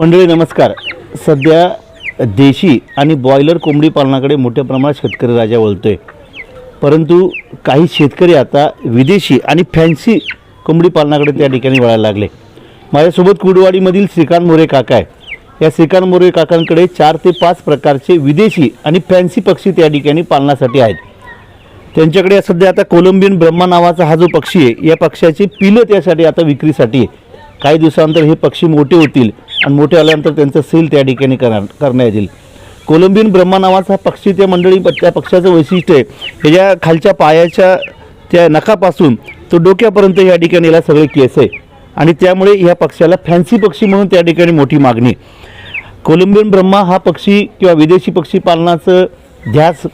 मंडळी नमस्कार. सध्या देशी आणि बॉयलर कोंबडी पालनाकडे मोठ्या प्रमाणात शेतकरी राजा वळतोय. परंतु काही शेतकरी आता विदेशी आणि फॅन्सी कोंबडी पालनाकडे त्या ठिकाणी वळायला लागले. माझ्यासोबत कुडवाडीमधील श्रीकांत मोरे काका आहे. या श्रीकांत मोरे काकांकडे चार ते पाच प्रकारचे विदेशी आणि फॅन्सी पक्षी त्या ठिकाणी पालनासाठी आहेत. त्यांच्याकडे सध्या आता कोलंबियन ब्रह्मा नावाचा हा जो पक्षी आहे या पक्ष्याची पिलं त्यासाठी आता विक्रीसाठी आहे. काही दिवसानंतर हे पक्षी मोठे होतील. आणि मोठे आल्यानंतर त्यांचं सील त्या ठिकाणी करा करण्यात येईल. कोलंबियन ब्रह्मा नावाचा पक्षी त्या मंडळी त्या पक्षाचं वैशिष्ट्य आहे. ह्याच्या खालच्या पायाच्या त्या नखापासून तो डोक्यापर्यंत या ठिकाणी याला सगळे केस आहे. आणि त्यामुळे ह्या पक्षाला फॅन्सी पक्षी म्हणून त्या ठिकाणी मोठी मागणी. कोलंबियन ब्रह्मा हा पक्षी किंवा विदेशी पक्षी पालनाचं ध्यास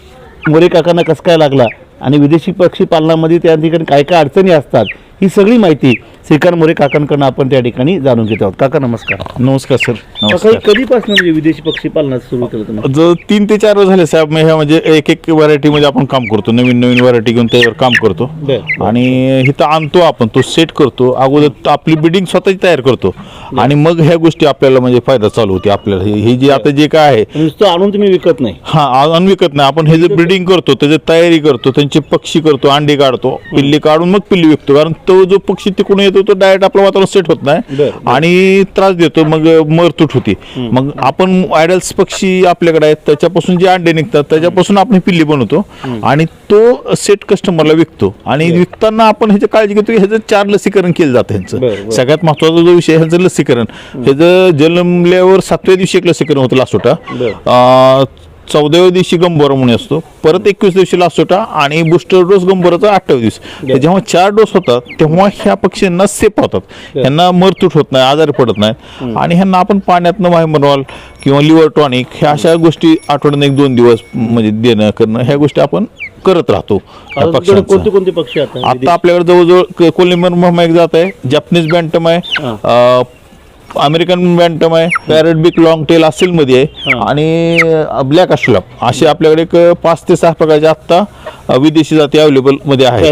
मोरे काकांना कसं काय लागला? आणि विदेशी पक्षी पालनामध्ये त्या ठिकाणी काय काय अडचणी असतात? ही सगळी माहिती श्रीकांत मोरे काकांकडून आपण त्या ठिकाणी जाणून घेत आहोत. काका नमस्कार. नमस्कार सर. काका नमस्कार. कधीपासून म्हणजे विदेशी पक्षी पालनात सुरू केलं तुम्ही? जो तीन ते चार वर्ष झाले साहेब. मी ह्या म्हणजे एक एक व्हरायटी मध्ये आपण काम करतो. नवीन नवीन व्हरायटी घेऊन त्यावर काम करतो. बरं. आणि इथं आणतो आपण. तो सेट करतो. अगोदर आपली बिल्डिंग स्वतःची तयार करतो. आणि मग ह्या गोष्टी आपल्याला म्हणजे फायदा चालू होते. आपल्याला हे हे जे आता जे काय आहे. नुसतं आणून तुम्ही विकत नाही. हा आ- अनविकत नाही. आपण हे जे ब्रिडिंग करतो त्याची तयारी करतो त्यांचे पक्षी करतो अंडे काढतो पिल्ली काढून मग पिल्ली विकतो. कारण तो जो पक्षी तिकडून येतो तो डायरेक्ट आपलं वातावरण सेट होत नाही. आणि त्रास देतो मग मरतूट होती. मग आपण आयडल्स पक्षी आपल्याकडे आहेत त्याच्यापासून जे अंडे निघतात त्याच्यापासून आपण पिल्ली बनवतो. आणि तो सेट कस्टमरला विकतो. आणि विकताना आपण ह्याची काळजी घेतो की ह्याचं चार लसीकरण केलं जातं ह्यांचं. सगळ्यात महत्त्वाचा जो विषय ह्याचं लसीकरण. ह्याचं जन्मल्यावर सातव्या दिवशी एक लसीकरण होतं लासोटा. चौदाव्या दिवशी गंभोरा म्हणून असतो. परत एकवीस दिवशी लासोटा आणि बुस्टर डोस गंभोराचा अठ्ठावीस दिवस तर जेव्हा चार डोस होतात तेव्हा ह्या पक्ष्यांना सेफ होतात. ह्यांना मरतूट होत नाही आजारी पडत नाहीत. आणि ह्यांना आपण पाण्यातनं व्हायमनॉल किंवा लिव्हर टॉनिक ह्या अशा गोष्टी आठवड्यानं एक दोन दिवस म्हणजे देणं करणं ह्या गोष्टी आपण करत राहतो कोणते कोणते पक्षी आता आपल्याकडे जवळजवळ कोलिंबर एक जात आहे जपनीज बँटम आहे अमेरिकन बँटम आहे पॅरेट बिक लॉंग टेल असेल मध्ये आहे. हा. आणि ब्लॅक अशलप असे आपल्याकडे एक पाच ते सहा प्रकारचे आत्ता विदेशी जाती अवेलेबलमध्ये आहे.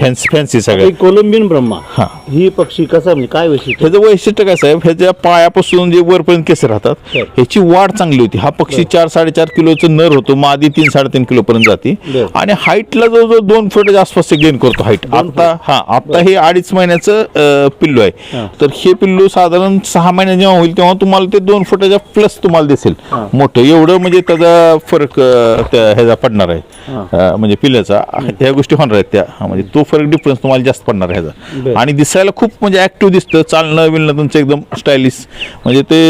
फॅन्सी फॅन्सी सगळे. ही कोलंबियन ब्रह्मा हा. ही पक्षी कसा म्हणजे काय वैशिष्ट्य? ह्याचं वैशिष्ट्य काय साहेब? ह्याच्या पायापासून जे वरपर्यंत केस राहतात बरं. ह्याची वाढ चांगली होती. हा पक्षी चार साडेचार किलोचं नर होतो. मादी तीन साडेतीन किलो पर्यंत जाते. बरं. आणि हाईटला जवळजवळ दोन फुटाच्या आसपास गेन करतो हाईट. आता हा आता हे अडीच महिन्याचं पिल्लू आहे. हा. तर हे पिल्लू साधारण सहा महिने जेव्हा होईल तेव्हा तुम्हाला ते दोन फुटाच्या प्लस तुम्हाला दिसेल. मोठं. एवढं म्हणजे त्याचा फरक अं, त्या ह्याचा पडणार आहे. अं, म्हणजे पिल्ल्याचा ह्या गोष्टी होणार आहेत त्या. म्हणजे तो फरक डिफरन्स तुम्हाला जास्त पडणार आहे. ह्याचा. आणि दिसायला खूप म्हणजे ऍक्टिव्ह दिसतं. चालणं बिलणं तुमचं एकदम स्टायलिश म्हणजे ते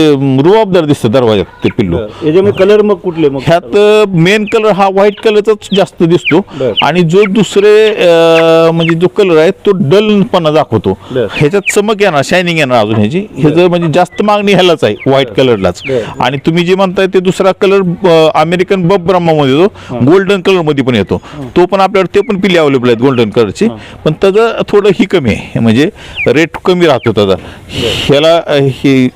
रुबाबदार दिसतं दरवाज्यात ते पिल्लू. याच्यामध्ये कलर मग कुठले मग? ह्यात मेन कलर हा व्हाईट कलरचाच जास्त दिसतो. बरं. आणि जो दुसरे अं, म्हणजे जो कलर आहे तो डलपणा दाखवतो. बरं. ह्याच्यात चमक येणार शायनिंग येणार अजून ह्याची. ह्याचं म्हणजे जास्त मागणी ह्यालाच आहे व्हाईट कलरलाच. आणि तुम्ही जे म्हणताय ते दुसरा कलर अमेरिकन बब ब्रह्मामध्ये येतो गोल्डन कलरमध्ये पण येतो. तो पण आपल्याकडे ते पण पिल्ले अवेलेबल आहेत गोल्डन कलरची पण त्याचं थोडं ही कमी आहे म्हणजे रेट कमी राहतो त्याचा. ह्याला हे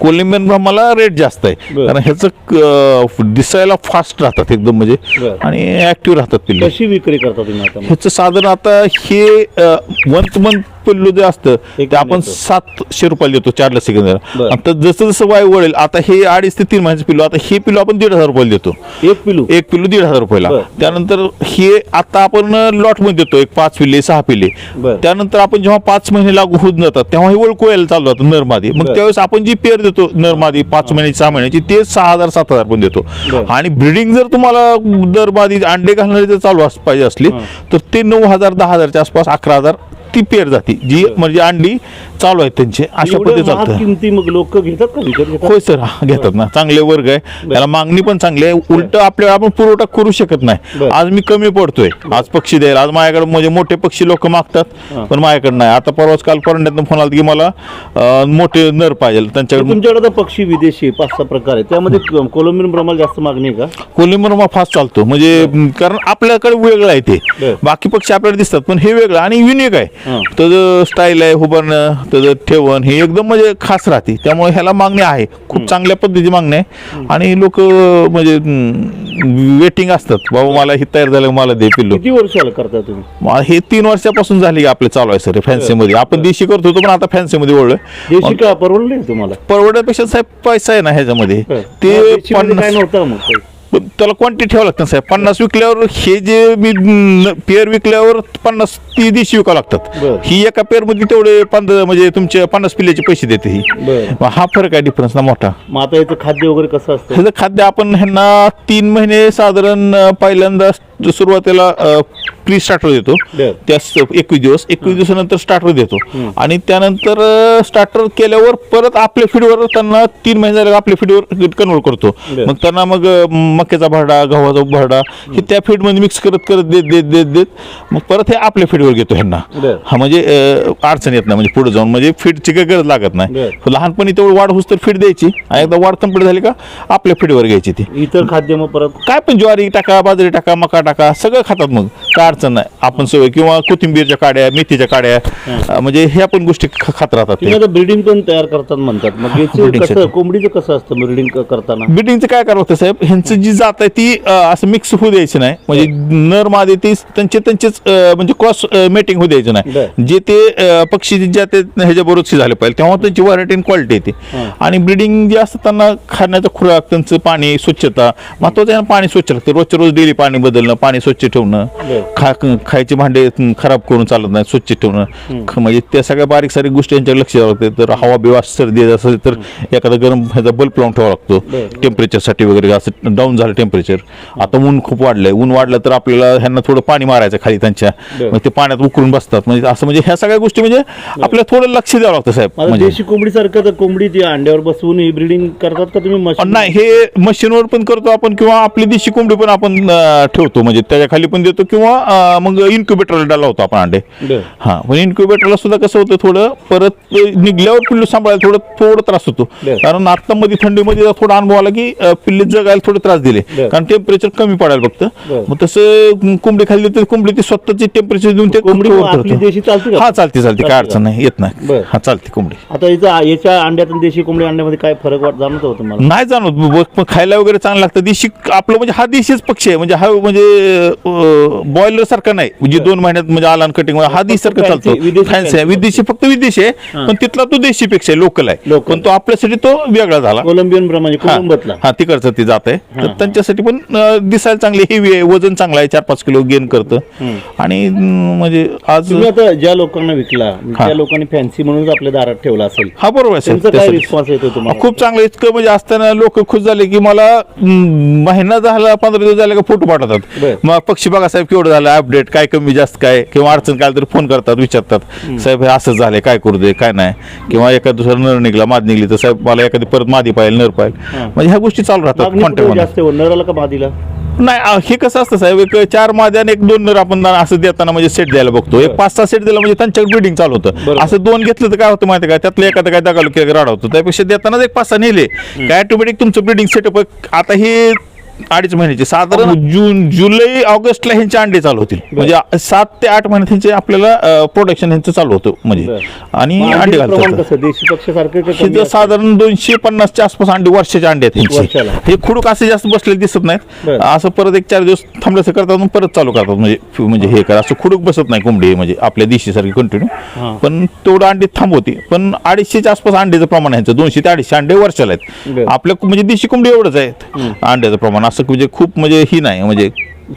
कोलिंबियन ब्रह्माला रेट जास्त आहे. कारण ह्याचं दिसायला फास्ट राहतात एकदम म्हणजे. आणि ऍक्टिव्ह राहतात पिल्ले. कशी विक्री करता तुम्ही आता मग? ह्याचं साधारण आता हे वन टू मंथ पिल्लू जे असतं ते आपण. सातशे रुपयाला देतो चार लस बरं. आता जसं जसं वाय वळेल आता हे अडीच ते तीन महिन्याचं पिल्लू आता हे पिल्लू आपण दीड हजार रुपयाला देतो एक पिलू एक पिल्लू दीड हजार रुपयाला. त्यानंतर हे आता आपण लॉटमध्ये देतो एक पाच पिल्ले सहा पिल्ले. त्यानंतर आपण जेव्हा पाच महिने लागू होऊन जातात तेव्हा हे ओळखू चालू जातं नरमादी मग. त्यावेळेस आपण जी पेअर देतो नरमादी पाच महिन्याची सहा महिन्याची ते सहा हजार सात हजार पण देतो. आणि ब्रिडिंग जर तुम्हाला दरमादी अंडे घालणारी जर चालू अस- पाहिजे असली तर ते नऊ हजार दहा हजारच्या आसपास अकरा हजार ती पेअर जाते. जी म्हणजे अंडी चालू आहेत त्यांचे अशा एवढं पद्धती महाग चालतं किमती मग लोक घेतात का? विकत घेतात? होय सर हा, घेतात ना. चांगले वर्ग आहे. त्याला मागणी पण चांगली आहे. उलट आपल्याला आपण पुरवठा करू शकत नाही. बरं. आज मी कमी पडतोय. आज पक्षी द्यायला. आज माझ्याकडे म्हणजे मोठे पक्षी लोक मागतात पण माझ्याकडे नाही. आता परवाच काल परंड्यातनं फोन आला की मला अं, मोठे नर पाहिजे. तर त्यांच्याकडे तुमच्याकडे आता पक्षी विदेशी पाच सहा प्रकार आहे त्यामध्ये क- कोलंबियन जास्त मागणी आहे का? कोलिंबरमा फास्ट चालतो. म्हणजे म, कारण आपल्याकडे वेगळं आहे ते. बरं. बाकी पक्षी आपल्याला दिसतात पण हे वेगळं आणि युनिक आहे. त्याचं स्टाईल आहे उभारणं त्याचं ठेवण हे एकदम म्हणजे खास राहते. त्यामुळे ह्याला मागणी आहे. खूप चांगल्या पद्धतीची मागणी आहे. आणि लोक म्हणजे वेटिंग असतात. बाबा मला हे तयार झालं मला दे पिल्लू. किती वर्ष आलं करता तुम्ही? हे तीन वर्षापासून झाली की आपले चालू आहे सर फॅन्सी मध्ये आपण देशी करत होतो पण आता फॅन्सी मध्ये परवडले तुम्हाला? परवड्यापेक्षा साहेब पैसा आहे ना ह्याच्यामध्ये. ते पन्नास? पण त्याला क्वांटिटी ठेवावं लागतं ना साहेब. पन्नास विकल्यावर हे जे मी पेअर विकल्यावर पन्नास ती देशी विकावं लागतात. ही एका पेअरमध्ये तेवढे पंधरा म्हणजे तुमचे पन्नास पिल्ल्याचे पैसे देते ही. बरं. मग हा फरक आहे डिफरन्स ना मोठा. मग आता याचं खाद्य वगैरे कसं असतं? ह्याचं खाद्य आपण ह्यांना तीन महिने साधारण अं, पहिल्यांदा सुरुवातीला प्री स्टार्टर देतो. त्या एकवीस दिवस एकवीस दिवसानंतर स्टार्टर देतो. आणि त्यानंतर स्टार्टर केल्यावर परत आपल्या फीडवर त्यांना तीन महिने झाले आपल्या फीडवर कन्वर्ट करतो. मग त्यांना मग मक्याचा भरडा गव्हाचा भरडा हे त्या फीडमध्ये मिक्स करत करत देत देत देत देत मग परत हे आपल्या फीडवर घेतो ह्यांना. हा म्हणजे अडचण येत नाही म्हणजे पुढे जाऊन म्हणजे फीडची काही गरज लागत नाही. लहानपणी तेवढं वाढ होस तर फीड द्यायची. आणि एकदा वाढ कंप्लीट झाली का आपल्या फीडवर घ्यायची ती. इतर खाद्य मग परत? काय पण ज्वारी टाका बाजरी टाका मका टाका सगळं खातात मग. काय अडचण नाही. आपण सवय किंवा कोथिंबीरच्या काड्या मेथीच्या काड्या अं, म्हणजे ह्या पण गोष्टी ख- खात राहतात तुम्ही आता ब्रीडिंग पण तयार करतात म्हणतात. मग याचं breeding कसं साठी. कोंबडीचं कसं असतं ब्रीडिंग करताना? बिल्डिंगचं काय करावं लागतं साहेब? ह्यांचं जी जात आहे ती अं, असं मिक्स होऊ द्यायची नाही. म्हणजे नर मादे ती त्यांचे त्यांचेच अं, म्हणजे क्रॉस मेटिंग होऊ द्यायचं नाही. बरं. जे ते अं, पक्षी ज्या ते ह्याच्याबरोबर झाले पाहिजे तेव्हा त्यांची व्हरायटी क्वालिटी येते. हां. आणि ब्रिडिंग जे असतं त्यांना खाण्याचा खुराक त्यांचं पाणी स्वच्छता. महत्वाचं आहे ना, पाणी स्वच्छ लागतं रोजच्या रोज डेली पाणी बदलणं पाणी स्वच्छ ठेवणं. खा खायचे भांडे खराब करून चालत नाही स्वच्छ ठेवणं. म्हणजे त्या सगळ्या बारीक सारीक गोष्टी यांच्याकडे लक्ष द्यावं लागते. तर हवा बिवा सर्दी असेल तर एखादा गरम ह्याचा बल्ब लावून ठेवावा लागतो. टेम्परेचरसाठी वगैरे असं डाऊन झालं टेम्परेचर आता ऊन खूप वाढलंय. ऊन वाढलं तर आपल्याला ह्यांना थोडं पाणी मारायचं खाली त्यांच्या. मग ते पाण्यात उकळून बसतात. म्हणजे असं म्हणजे ह्या सगळ्या गोष्टी म्हणजे आपल्याला थोडं लक्ष द्यावं लागतं साहेब. म्हणजे कोंबडी सारखं तर कोंबडी ती अंड्यावर बसवून ही ब्रीडिंग करतात का तुम्ही नाही हे मशीनवर पण करतो आपण किंवा आपली देशी कोंबडी पण आपण ठेवतो. म्हणजे त्याच्याखाली पण देतो किंवा मग इन्क्युबेटरला लावतो आपण अंडे. हा पण इन्क्युबेटरला सुद्धा कसं होतं थोडं परत निघल्यावर पिल्लू सांभाळायला थोडं थोडं त्रास होतो. कारण आता मध्ये थंडीमध्ये थोडा अनुभव आला की पिल्ली जगायला थोडे त्रास दिले. कारण टेम्परेचर कमी पडायला फक्त. मग तसं कोंबडी खाल्ली तर कोंबडी ती स्वतःची टेम्परेचर देऊन ते कोंबडी? हा चालते चालते. काय अडचण नाही येत नाही. हा चालते कोंबडी. आता याचा याच्या अंड्यात आणि देशी कोंबडी अंड्यामध्ये काय फरक जाणवत होतं नाही जाणवत. खायला वगैरे चांगलं लागतं. देशी आपलं म्हणजे हा देशीच पक्षी आहे. म्हणजे हा म्हणजे बॉयलर सारखा नाही. म्हणजे दोन महिन्यात म्हणजे आलान कटिंग हा देशी सारखं चालतो. विदेशी फॅन्सी आहे. विदेशी फक्त. विदेशी आहे पण तिथला तो देशी पेक्षा लोकल आहे. पण तो आपल्यासाठी तो वेगळा झाला. कोलंबियन प्रमाणे हा. तिकडचं ती जात आहे. तर. त्यांच्यासाठी पण दिसायला चांगली हेवी आहे. वजन चांगलं आहे. चार पाच किलो गेन करतं. आणि म्हणजे आज आता ज्या लोकांना विकला. त्या लोकांनी फॅन्सी म्हणून आपल्या दारात ठेवला असेल. हा बरोबर आहे खूप चांगलं इतकं म्हणजे असताना लोक खुश झाले की मला महिना झाला पंधरा दिवस झाले का फोटो पाठवतात. मग पक्षी बघा साहेब केवढं झालं अपडेट काय कमी जास्त काय? किंवा अडचण काय तरी फोन करतात विचारतात. साहेब हे असं झालंय काय करू दे काय नाही. किंवा एखाद दुसरा नर निघला माद निघली तर साहेब मला एखादी परत मादी पाहिजे नर पाहिजे. म्हणजे ह्या गोष्टी चालू राहतात कॉन्टॅक्ट जास्त आहे? नराला का बादीला नाही हे कसं असतं साहेब एक चार माद्या आणि एक दोन नर आपण असं देताना म्हणजे सेट द्यायला बघतो. एक पाच सहा सेट दिला म्हणजे त्यांच्याकडे ब्रिडिंग चालू होतं. असं दोन घेतलं तर काय होतं माहिती का? त्यातलं एखादं काय दगालो की राडा होतो. त्यापेक्षा देतानाच एक पाच सहा नेले. काय ऑटोमॅटिक तुमचं ब्रिडिंग सेटअप आता हे अडीच महिन्याचे. साधारण जून जुलै ऑगस्टला ह्यांचे अंडे चालू होतील. म्हणजे सात ते आठ महिन्यात ह्यांचे आपल्याला प्रोडक्शन ह्यांचं चालू होतं म्हणजे. आणि अंडे घालतात. हे? साधारण दोनशे पन्नासच्या आसपास अंडे वर्षाचे अंडे आहेत. हे खुडूक असे जास्त बसलेले दिसत नाहीत. असं परत एक चार दिवस थांबल्याचं करतात परत चालू करतात. म्हणजे म्हणजे हे करा. असं खुडूक बसत नाही कोंबडी म्हणजे आपल्या दिशीसारखी कंटिन्यू हां. पण तेवढं अंडी थांबवते. पण अडीचशेच्या आसपास अंड्याचं प्रमाण ह्यांचं. दोनशे ते अडीचशे अंडे वर्षाला आहेत. आपल्या म्हणजे देशी कोंबडी एवढंच आहेत. अंड्याचं प्रमाण. असं म्हणजे खूप म्हणजे ही नाही म्हणजे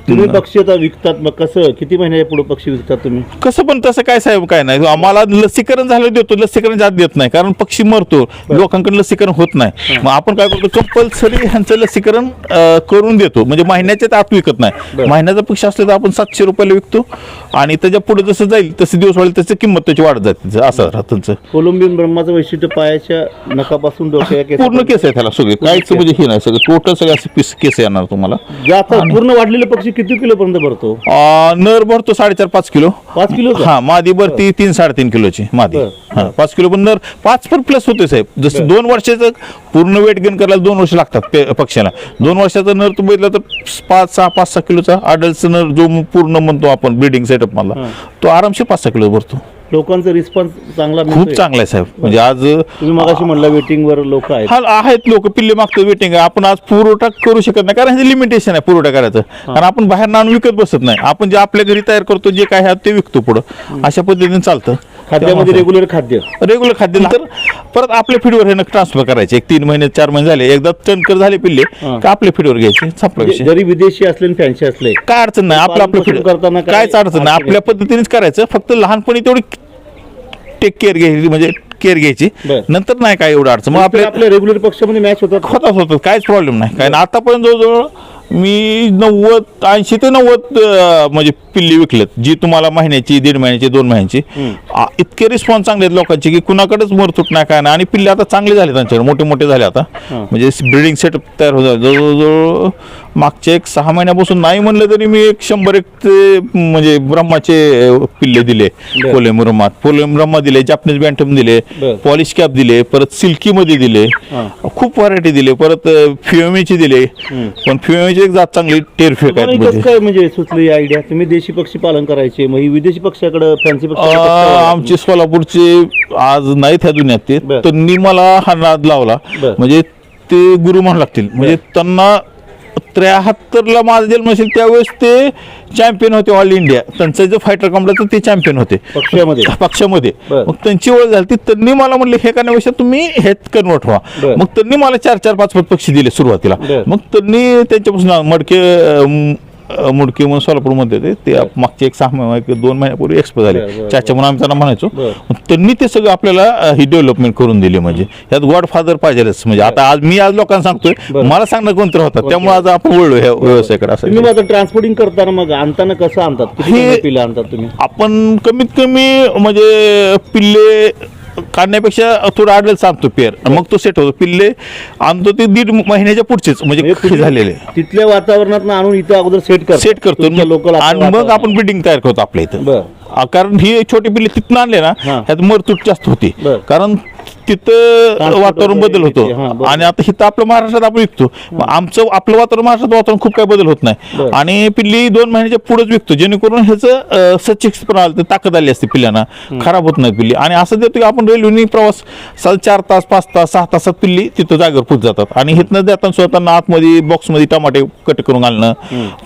तुम्ही पक्षी आता विकतात मग कसं? किती महिन्याच्या पुढे पक्षी विकतात तुम्ही? कसं पण तसं काय साहेब काय नाही. आम्हाला लसीकरण झालं देतो लसीकरण जात देत नाही. कारण पक्षी मरतो. लोकांकडे लसीकरण होत नाही. मग आपण काय करतो कंपल्सरी ह्यांचं लसीकरण करून देतो. म्हणजे महिन्याच्या आत विकत नाही. महिन्याचा पक्षी असलं तर आपण सातशे रुपयाला विकतो. आणि त्याच्या पुढे जसं जाईल तसे दिवस वाढेल तसं किंमत त्याची वाढत जाते. असं राहतं त्यांचं. कोलंबियन ब्रह्माचं वैशिष्ट्य पायाच्या नकापासून पूर्ण केस आहे त्याला सगळे. काहीच म्हणजे हे नाही सगळं. टोटल सगळे असे पीस केस येणार तुम्हाला. पूर्ण वाढलेले पक्षी किती किलो पर्यंत भरतो? अं, नर भरतो साडेचार पाच किलो. पाच किलो हा मादी भरती तीन साडेतीन किलोची मादी. बरं. हा पाच किलो पण नर पाच पण प्लस होते साहेब. जसं दोन वर्षाचं पूर्ण वेट गेन करायला दोन वर्ष लागतात पे- पक्ष्याला. दोन वर्षाचा नर तू बघितला तर पाच सहा पाच सहा किलोचा अडल्टचा नर जो पूर्ण म्हणतो आपण ब्रिडिंग सेटअप मधला तो आरामशीर पाच सहा किलो भरतो. लोकांचा रिस्पॉन्स चांगला खूप मिळतोय? चांगला आहे साहेब. म्हणजे आज तुम्ही मगाशी म्हणला वेटिंग वर लोक आहेत. हा आहेत लोक. पिल्ले मागतो वेटिंग आपण आज पुरवठा करू शकत नाही. कारण हे लिमिटेशन आहे पुरवठा करायचं. कारण आपण बाहेर आणून विकत बसत नाही. आपण जे आपल्या घरी तयार करतो जे काय आहे ते विकतो पुढं. अशा पद्धतीने चालतं. खाद्यामध्ये रेग्युलर खाद्य. रेग्युलर खाद्य तर परत आपल्या फीडवर हे ट्रान्सफर करायचे. एक तीन महिने चार महिने झाले एकदा टनकर झाले पिल्ले. का आपल्या फीडवर घ्यायचे? संपला म्हणजे विषय. जरी विदेशी असले फॅन्सी असले काय अडचण नाही आपलं आपलं पालन-पोषण feed- करताना काय कायच अडचण नाही. आपल्या पद्धतीनेच करायचं फक्त लहानपणी तेवढी टेक केअर घ्यायची म्हणजे केअर घ्यायची. बरं. नंतर नाही काय एवढं अडचण. मग आपल्या आपल्या रेग्युलर पक्षामध्ये मॅच होतात. होतात होतात. काहीच प्रॉब्लेम नाही. काय आतापर्यंत जवळजवळ मी नव्वद ऐंशी ते नव्वद म्हणजे पिल्ली विकलेत जी तुम्हाला महिन्याची दीड महिन्याची दोन महिन्याची आ, इतके रिस्पॉन्स चांगले आहेत लोकांचे की कुणाकडेच मरतूट नाही काय नाही आणि पिल्ले आता चांगले झाले त्यांच्याकडे मोठे मोठे झाले आता. म्हणजे ब्रिडिंग सेटअप तयार होत. जवळजवळ मागच्या एक सहा महिन्यापासून नाही म्हणलं तरी मी एक शंभर एक ते म्हणजे ब्रह्माचे पिल्ले दिले. पोलेम ब्रह्मात पोलेम ब्रह्मा दिले जापनीज बँटम दिले. पॉलिश कॅप दिले परत सिल्की मध्ये दिले. खूप व्हरायटी दिले परत फिओमीची दिले पण फिओमीची एक जात चांगली टेरफेक तुम्हाला कसं म्हणजे काय म्हणजे सुचली आयडिया तुम्ही देशी पक्षी पालन करायचे मग ही विदेशी पक्षाकडे फॅन्सी अं, आमचे सोलापूरचे आज नाहीत ह्या दुनियात ते बरं. त्यांनी मला हा नाद लावला. बरं. म्हणजे ते गुरु म्हणू लागतील. म्हणजे त्यांना त्र्याहत्तरला माझा जन्म असेल त्यावेळेस ते चॅम्पियन होते ऑल इंडिया त्यांचं जे फायटर कॉम्प्लेक्स ते चॅम्पियन होते. पक्षामध्ये. पक्षामध्ये. बरं. मग त्यांची ओळख झाली. ती त्यांनी मला म्हणले हे करण्यापेक्षा तुम्ही हेच कन्वर्ट व्हा. बरं. मग त्यांनी मला चार चार पाच पाच पक्षी दिले सुरुवातीला. बरं. मग त्यांनी त्यांच्यापासून मडके अं, मुडके म्हणून सोलापूरमध्ये होते ते मागचे एक सहा महिने एक दोन महिन्यापूर्वी एक्सपो झाले. चाचा म्हणून आम्ही त्यांना म्हणायचो. त्यांनी ते सगळं आपल्याला ही डेव्हलपमेंट करून दिली म्हणजे. यात गॉड फादर पाहिजेलच. म्हणजे आता आज मी आज लोकांना सांगतोय. मला सांगणं कोणतं होतं? त्यामुळे आज आपण वळलो ह्या व्यवसायाकडे असं ट्रान्सपोर्टिंग करताना मग आणताना कसं आणतात? हे- आणतात तुम्ही? आपण कमीत कमी म्हणजे पिल्ले काढण्यापेक्षा थोडं आडलं सांगतो पेअर मग तो सेट होतो. पिल्ले आणतो ते दीड महिन्याच्या पुढचेच म्हणजे म्हणजे झालेले. तिथल्या वातावरणात आणून इथं अगोदर सेट कर सेट करतो. लोकल आणि मग आपण बिल्डिंग तयार करतो आपल्या इथं. कारण ही छोटी पिल्ले तिथनं आणले ना. ह्यात मरतूट जास्त होती. कारण तिथं वातावरण बदल होतो. आणि आता हिथं आपलं महाराष्ट्रात आपण विकतो. आमचं आपलं वातावरण महाराष्ट्रात वातावरण खूप काही बदल होत नाही. आणि पिल्ली दोन महिन्याच्या पुढेच विकतो. जेणेकरून ह्याचं सचिक्सपणा आलं ताकद आली असते पिल्ल्यांना खराब होत नाही पिल्ली. आणि असं देतो की आपण रेल्वेने प्रवास साल चार तास पाच तास सहा तासात पिल्ली तिथं जागेवर पोच जातात. आणि हिथनं जाताना स्वतःना आतमध्ये बॉक्समध्ये टमाटे कट करून घालणं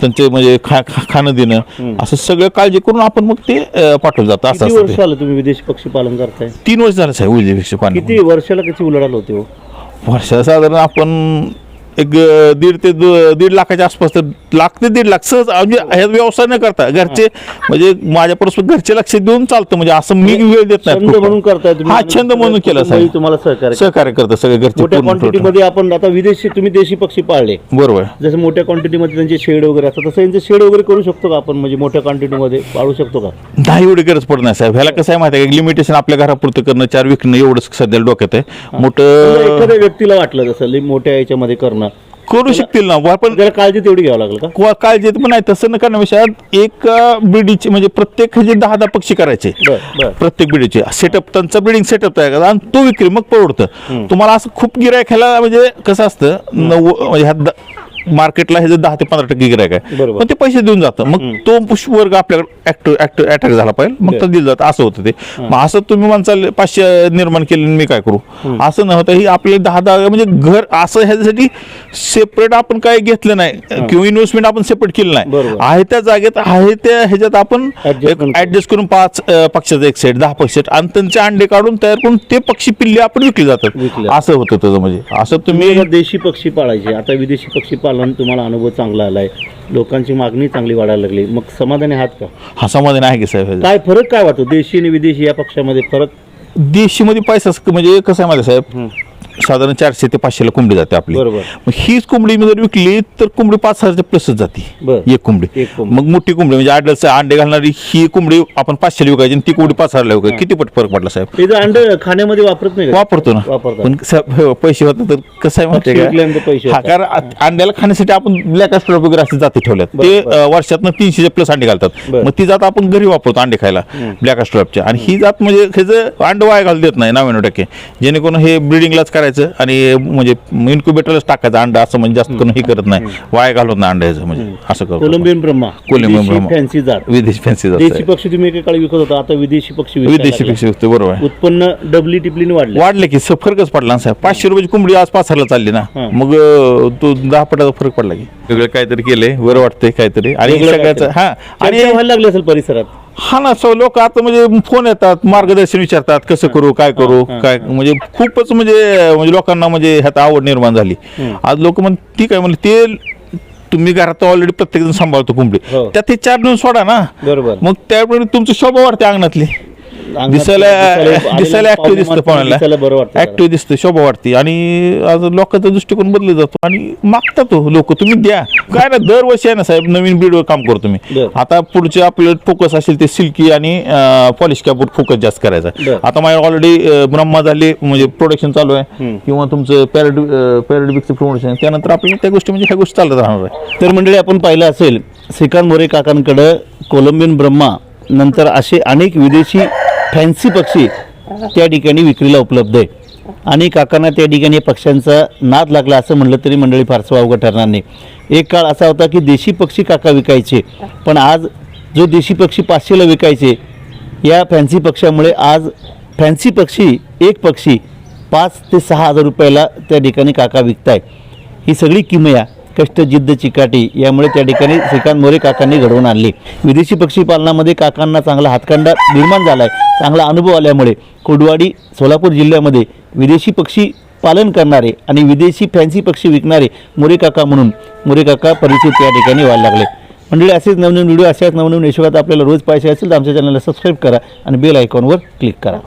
त्यांचे म्हणजे खाणं देणं असं सगळं काळजी करून आपण मग ते पाठवलं जातं. असं असतं वर्ष. आलं तुम्ही विदेशी पक्षी पालन किती वर्षाला किती उलाढाल होते हो? वर्षा साधारण आपण एक दीड ते दीड लाखाच्या आसपास तर लाख ते दीड लाख. सहज म्हणजे ह्यात व्यवसाय न करता घरचे म्हणजे माझ्या परस्पर घरचे लक्ष देऊन चालतं म्हणजे असं मी वेळ देत छंद नाही म्हणून करताय तुम्ही हा छंद म्हणून केला साहेब. तुम्हाला सहकार्य सहकार्य करतं सगळे घरचे मोठ्या पूर्ण क्वांटिटी total. मध्ये आपण आता विदेशी तुम्ही देशी पक्षी पाळले. बरोबर. जसं मोठ्या क्वांटिटी मध्ये त्यांचे शेड वगैरे असतात तसं यांचे शेड वगैरे करू शकतो का आपण? म्हणजे मोठ्या क्वांटिटी मध्ये पाळू शकतो का? नाही एवढी गरज पडत नाही साहेब. ह्याला कसं आहे माहिती आहे लिमिटेशन आपल्या घरापुरतं करणं चार विकणं एवढंच सध्या डोक्यात आहे. समजा मोठं एखाद्या व्यक्तीला वाटलं जसं लई मोठ्या याच्यामध्ये करणं करू शकतील ना पण त्याला काळजी तेवढी घ्यावं लागेल का? काळजी पण नाही तसं न करण्यापेक्षा एक ब्रिडीचे म्हणजे प्रत्येक ह्याचे दहा दहा पक्षी करायचे बर बर. प्रत्येक ब्रिडीचे सेटअप त्यांचा ब्रिडिंग सेटअप तयार करा आणि तो विक्री मग परवडतं. तुम्हाला असं खूप गिरायकाला म्हणजे कसं असतं नव्व म्हणजे ह्यात द- मार्केटला हे दहा ते पंधरा टक्के गिरायक आहे. पण ते पैसे देऊन जातं. मग तो वर्ग आपल्याकडे अटॅक झाला पाहिजे. मग. तर दिलं जातं. असं होतं ते. मग असं तुम्ही माणसाला पाचशे निर्माण केले मी काय करू? असं न होतं ही आपले दहा दहा म्हणजे घर असं ह्याच्यासाठी सेपरेट आपण काय घेतलं नाही. किंवा इन्व्हेस्टमेंट आपण सेपरेट केलं नाही. आहे त्या जागेत आहे त्या ह्याच्यात आपण. ऍडजस्ट करून. पाच पक्षाचा एक सेट दहा पक्ष आणि त्यांचे अंडे काढून तयार करून ते पक्षी पिल्ले आपण विकले जातात. असं होतं त्याचं म्हणजे. असं तुम्ही देशी पक्षी पाळायचे. आता विदेशी पक्षी पालन तुम्हाला अनुभव चांगला आलाय. लोकांची मागणी चांगली वाढायला लागली. मग समाधानी आहात का? हा समाधान आहे की साहेब? काय फरक काय वाटतो? देशी आणि विदेशी या पक्षामध्ये फरक? देशीमध्ये पैसा म्हणजे कसं आहे माझं साहेब. साधारण चारशे ते पाचशेला कोंबडी जाते आपली बरोबर. मग हीच कोंबडी मी जर विकली तर कोंबडी पाच हजारच्या प्लसच जाते बरं. एक कोंबडी एक कोंबडी. मग मोठी कोंबडी म्हणजे आडलचं अंडे घालणारी ही कोंबडी आपण पाचशेला विकायची आणि ती कोंबडी पाच हजारला विकायची किती पट फरक पडला साहेब त्याचं अंड खाण्यामध्ये वापरत नाही का? वापरतो ना वापरतात. पण पैसे होते तर कसं आहे माहिती पक्षी विकल्यानंतर आहे पैसे का हा होतात. कारण आ- अंड्याला खाण्यासाठी आपण ब्लॅक स्ट्रॉप वगैरे असे जाती ठेवल्यात ते बरं, अं, वर्षातनं तीनशे प्लस अंडे घालतात बरं. मग ती जात आपण घरी वापरतो अंडे खायला ब्लॅक स्ट्रॉपच्या आणि ही जात म्हणजे ह्याचं अंड वाया घालू देत नाही नव्याण्णव टक्के जेणेकरून हे ब्रिडिंगलाच काय करायचं आणि म्हणजे इन्क्युबेटरच टाकायचं अंड असं म्हणजे जास्त करून हे करत नाही. वाया घालत नाही अंड्याचं म्हणजे असं करतो. Colombian Brahma. Colombian Brahma. Fancy जात. विदेशी फॅन्सी देशी पक्षी तुम्ही एके काळी विकत होता आता विदेशी पक्षी विदेशी. पक्षी होते बरोबर आहे. उत्पन्न डबली टिपलीने वाढले. वाढले की स- फरकच पडला ना साहेब. पाचशे रुपयाची कोंबडी आज पाच हजारला चालली ना. हां. मग अं, तो दहा पटाचा फरक पडला की. वेगळं काहीतरी केलंय बरं वाटतंय काहीतरी. आणि सगळ्याचं. हा. आणि आणि व्हायला लागले असेल परिसरात. हा ना सो लोक आता म्हणजे फोन येतात मार्गदर्शन विचारतात कसं करू काय करू काय म्हणजे खूपच म्हणजे म्हणजे लोकांना म्हणजे ह्यात आवड निर्माण झाली. आज लोक म्हण ठीक आहे म्हणजे ते तुम्ही घरात ऑलरेडी प्रत्येक जण सांभाळतो कोंबडी. हो. त्यात ते चार नेऊन सोडा ना. बरोबर. मग त्यावेळी तुमची शोभा वाढते अंगणातली. दिसायला दिसायला- ऍक्टिव्ह दिसतं बरं वाटतं ऍक्टिव्ह दिसतं शोभा वाटते. आणि आज लोकांचा दृष्टिकोन बदलला जातो. आणि मागतात लोक तुम्ही द्या. काय ना दरवर्षी आहे ना साहेब नवीन ब्रीडवर काम करतो मी. आता पुढचे आपलं फोकस असेल ते सिल्की आणि पॉलिश कॅपवर फोकस जास्त करायचा. आता माझ्या ऑलरेडी ब्रह्मा झाले म्हणजे प्रोडक्शन चालू आहे. किंवा तुमचं पॅरेड पॅरेडिबिकचं प्रमोशन त्यानंतर आपल्याला त्या गोष्टी म्हणजे ह्या गोष्टी चालत राहणार आहे. तर मंडळी आपण पाहिलं असेल श्रीकांत मोरे काकांकडं कोलंबियन ब्रह्मा नंतर असे अनेक विदेशी फॅन्सी पक्षी त्या ठिकाणी विक्रीला उपलब्ध आहे. आणि काकांना त्या ठिकाणी या पक्ष्यांचा नाद लागला असं म्हणलं तरी मंडळी फारसं अवघड ठरणार नाही. एक काळ असा होता की देशी पक्षी काका विकायचे पण आज जो देशी पक्षी पाचशेला विकायचे या फॅन्सी पक्ष्यामुळे आज फॅन्सी पक्षी एक पक्षी पाच ते सहा हजार रुपयाला त्या ठिकाणी काका विकताय. ही सगळी किमया कष्ट जिद्द चिकाटी यामुळे त्या ठिकाणी श्रीकांत मोरे काकांनी घडवून आणली. विदेशी पक्षी पालनामध्ये काकांना चांगला हातखंडा निर्माण झाला आहे चांगला अनुभव आल्यामुळे कुडवाडी सोलापूर जिल्ह्यामध्ये विदेशी पक्षी पालन करणारे आणि विदेशी फॅन्सी पक्षी विकणारे मोरे काका म्हणून मोरे काका परिचित त्या ठिकाणी व्हायला लागले. मंडळी असेच नवनवीन व्हिडिओ अशाच नवनवीन यशोगात आपल्याला रोज पाहिजे असेल तर आमच्या चॅनलला सबस्क्राईब करा आणि बेल आयकॉनवर क्लिक करा.